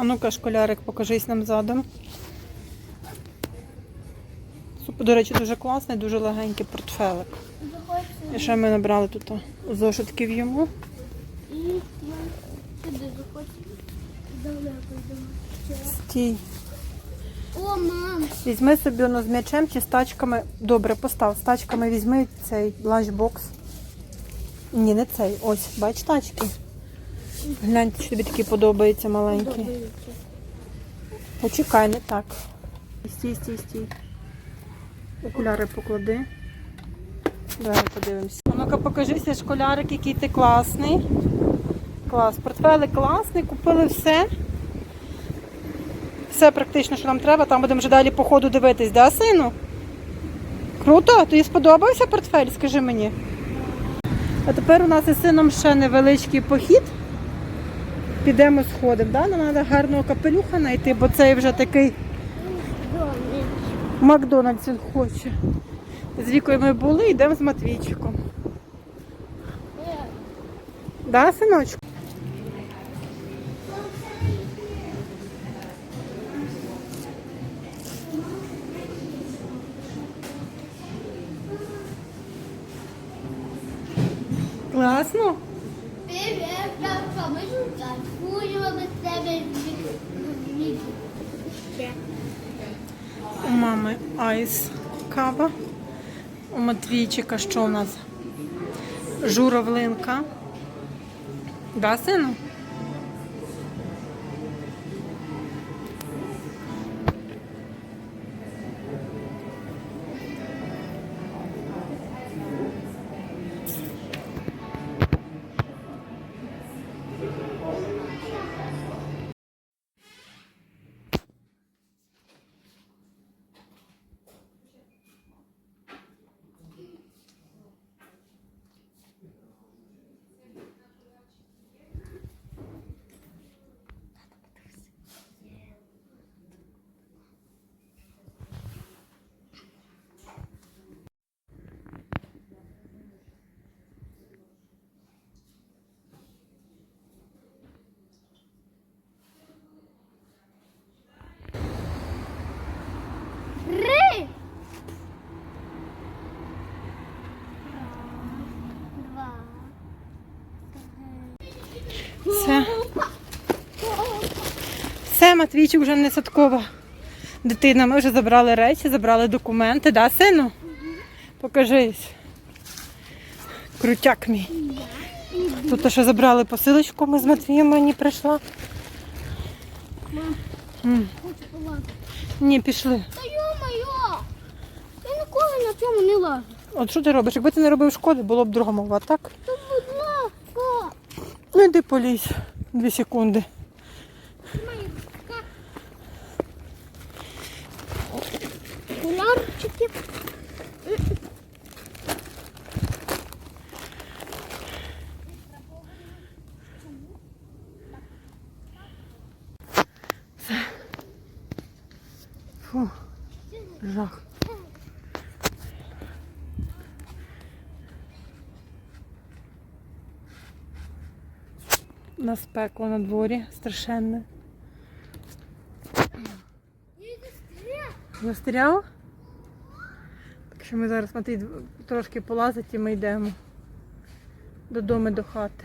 А ну-ка, школярик, покажись нам задом. Суп, До речі, дуже класний, дуже легенький портфелик. І ще ми набрали тут зошитків йому. І сюди заходжу. Стій. О, мам! Візьми собі воно з м'ячем чи з тачками. Добре, постав. З тачками візьми цей ланчбокс. Ні, не цей. Ось, бач тачки. Гляньте, що тобі такий подобається. Подобається. Почекай, не так. Стій, стій, стій. Окуляри поклади. Давай подивимося. Ну-ка покажися, школярик, який ти класний. Клас. Портфелик класний, купили все. Все практично, що нам треба. Там будемо вже далі по ходу дивитись, да, сину? Круто? Тобі сподобався портфель, скажи мені. А тепер у нас із сином ще невеличкий похід. Підемо сходимо, да? Нам треба гарного капелюха знайти, бо цей вже такий. Макдональдс він хоче. З вікою ми були, йдемо з Матвійчиком. Да, синочку? Класно? Привіт, ми тебе У мами айс кава. У Матвійчика що у нас? Журавлинка. Да, сину? Матвійчик вже не садкова дитина. Ми вже забрали речі, забрали документи, да, сину? Покажись. Крутяк мій. Тут ще забрали посилочку, ми з Матвієм мені прийшла. Мам, хочу полазити. Ні, пішли. Та йо-моє! Я ніколи на цьому не лажу. От що ти робиш? Якби ти не робив шкоди, було б друга мова, так? Та будь ласка! Ну йди полізь. Дві секунди. Окулярчики. Фу, жах. У нас пекло на дворі страшенне. Застряв? Що ми зараз Матвій трошки полазить і ми йдемо додому до хати.